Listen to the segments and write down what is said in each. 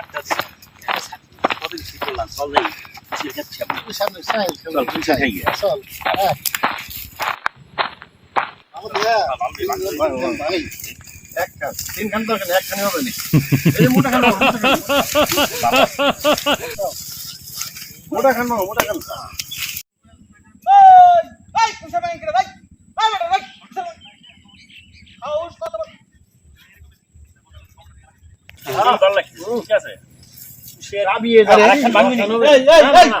মোটা খান মোটা খান নাও। মোটা খান নাও, মোটা খান নাও। ভালো লাগছে ঠিক আছে কুশির চাবিয়ে আরে, যাবে। একখান ভাঙবি নি? এই, এই, না, না, এই, না।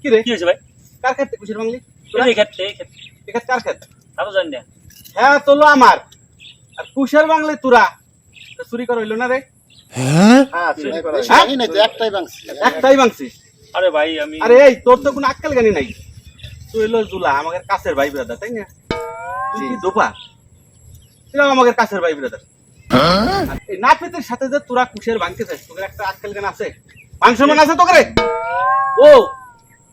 কি রে? কি হয়েছে ভাই? কার ক্ষেত্রে কুশির বাংলি? এই ক্ষেত এই ক্ষেত এখানে কার ক্ষেত্রে? তারও জানি না হ্যাঁ তোলো আমার। আর কুশের বাংলে তুরা। চুরি করা হইল না রে? হ্যাঁ? চুরি করা একটাই ভাঙছি। একটাই আরে ভাই আমি আরে এই তোর তো কোনো আক্কেল নাই। তুই হইল জুলা আমাদের কাছের ভাই ব্রাদার তাই না? তুই কি দোপা? তুই আমাদের কাছের ভাই ব্রাদার নাপিতের সাথে যে তোরা কুশের ভাঙতে চাস তোদের একটা আক্কেল জ্ঞান আছে। মাংস মান আছে তোকে ও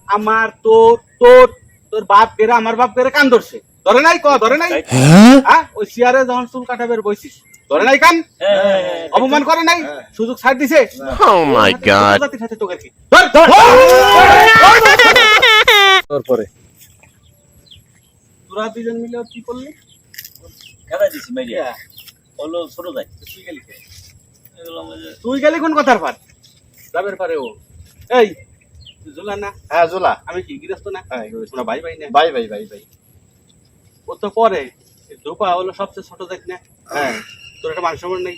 আমার তোর তোর তোর বাপ আমার বাপ কান ধরছে। ধরে নাই ক ধরে নাই? হ্যাঁ? ওই চেয়ারে যখন চুল বইছিস ধরে নাই কান? হ্যাঁ, হ্যাঁ, হ্যাঁ। অপমান করে নাই? সুযোগ ছাড় দিছে? Oh my god. জাতির সাথে তোকে কি ধর ধর তারপরে তোরা দুজন মিলে কি করলি? খেলাই দিছি মাইরিয়া হলো ছোট যাই তুই গেলি? তুই গেলি কোন কথার পার যাবের পারে ও এই জুলা না হ্যাঁ, জোলা। আমি কি গৃহস্থ না হ্যাঁ। ভাই ভাই না ভাই, ভাই, ভাই, ভাই। ও তো এই ধোপা হলো সবচেয়ে ছোট দেখ না হ্যাঁ তোর একটা মান সম্মান নেই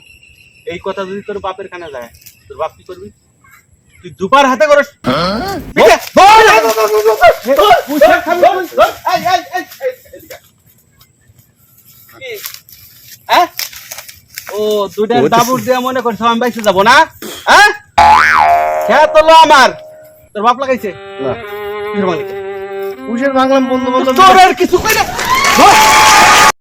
এই কথা যদি তোর বাপের কানে যায় তোর বাপ কি করবি তুই দুপার হাতে করস? হ্যাঁ? ও দুইটা দাবুর দিয়ে মনে করছ আমি বাইসে যাব না? হ্যাঁ? খেয়া তোলো আমার। তোর বাপ লাগাইছে? না। কিসের মালিক? কুশের ভাঙলাম বন্ধু বন্ধু তোর আর কিছু কই না?